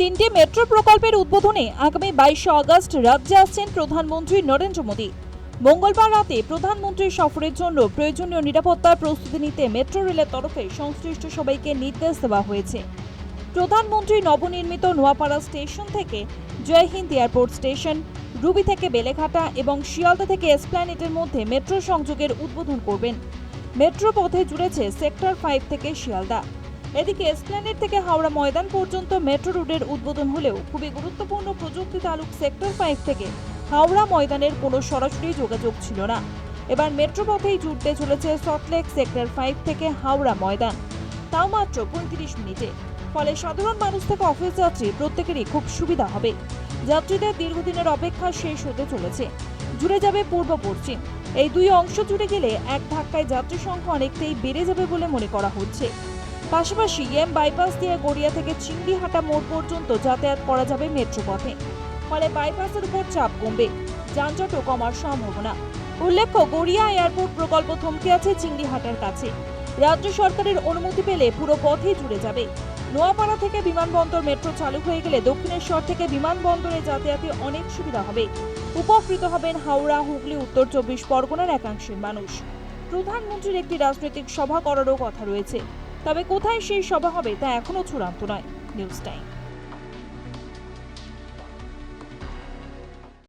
তিনটি মেট্রো প্রকল্পের উদ্বোধনে আগামী বাইশে আগস্ট রাজ্যে আসছেন প্রধানমন্ত্রী নরেন্দ্র মোদী। মঙ্গলবার রাতে প্রধানমন্ত্রীর সফরের জন্য প্রয়োজনীয় নিরাপত্তার প্রস্তুতি নিতে মেট্রো রেলের তরফে সংশ্লিষ্ট সবাইকে নির্দেশ দেওয়া হয়েছে। প্রধানমন্ত্রী নবনির্মিত নোয়াপাড়া স্টেশন থেকে Jai Hind airport station, Ruby থেকে বেলেঘাটা এবং শিয়ালদা থেকে এসপ্ল্যানেটের মধ্যে মেট্রো সংযোগের উদ্বোধন করবেন। মেট্রো পথে জুড়েছে সেক্টর ফাইভ থেকে শিয়ালদা। এদিকে এসপ্ল্যানেট থেকে হাওড়া ময়দান পর্যন্ত মেট্রো রুটের উদ্বোধন হলেও খুবই গুরুত্বপূর্ণ প্রযুক্তি তালুক সেক্টর ফাইভ থেকে হাওড়া ময়দানের কোনো সরাসরি যোগাযোগ ছিল না। এবার মেট্রো পথেই জুটতে চলেছে সল্টলেক সেক্টর ফাইভ থেকে হাওড়া ময়দান। তাও মাত্র পঁয়ত্রিশ মিনিটে। ফলে সাধারণ মানুষ থেকে অফিস যাত্রী প্রত্যেকেরই খুব সুবিধা হবে। যাত্রীদের দীর্ঘদিনের অপেক্ষা শেষ হতে চলেছে। জুড়ে যাবে পূর্ব পশ্চিম। এই দুই অংশ জুড়ে গেলে এক ধাক্কায় যাত্রী সংখ্যা অনেকটাই বেড়ে যাবে বলে মনে করা হচ্ছে। পাশাপাশি এম বাইপাস দিয়ে গড়িয়া থেকে চিংড়িহাটা মোড় পর্যন্ত যাতায়াত করা যাবে মেট্রো পথে ফলে বাইপাসের উপর চাপ কমবে। যানজটও কমার সম্ভাবনা। উল্লেখ্য, গড়িয়া এয়ারপোর্ট প্রকল্প থমকে আছে চিংড়িহাটার কাছে। রাজ্য সরকারের অনুমতি পেলে পুরো পথই জুড়ে যাবে। নোয়াপাড়া থেকে বিমানবন্দর মেট্রো চালু হয়ে গেলে দক্ষিণেশ্বর থেকে বিমানবন্দরে যাতায়াতে অনেক সুবিধা হবে। উপকৃত হবেন হাওড়া, হুগলি, উত্তর চব্বিশ পরগনার একাংশের মানুষ। প্রধানমন্ত্রীর একটি রাজনৈতিক সভা করারও কথা রয়েছে। তবে কোথায় সেই সভা হবে তা এখনও চূড়ান্ত নয়। News time.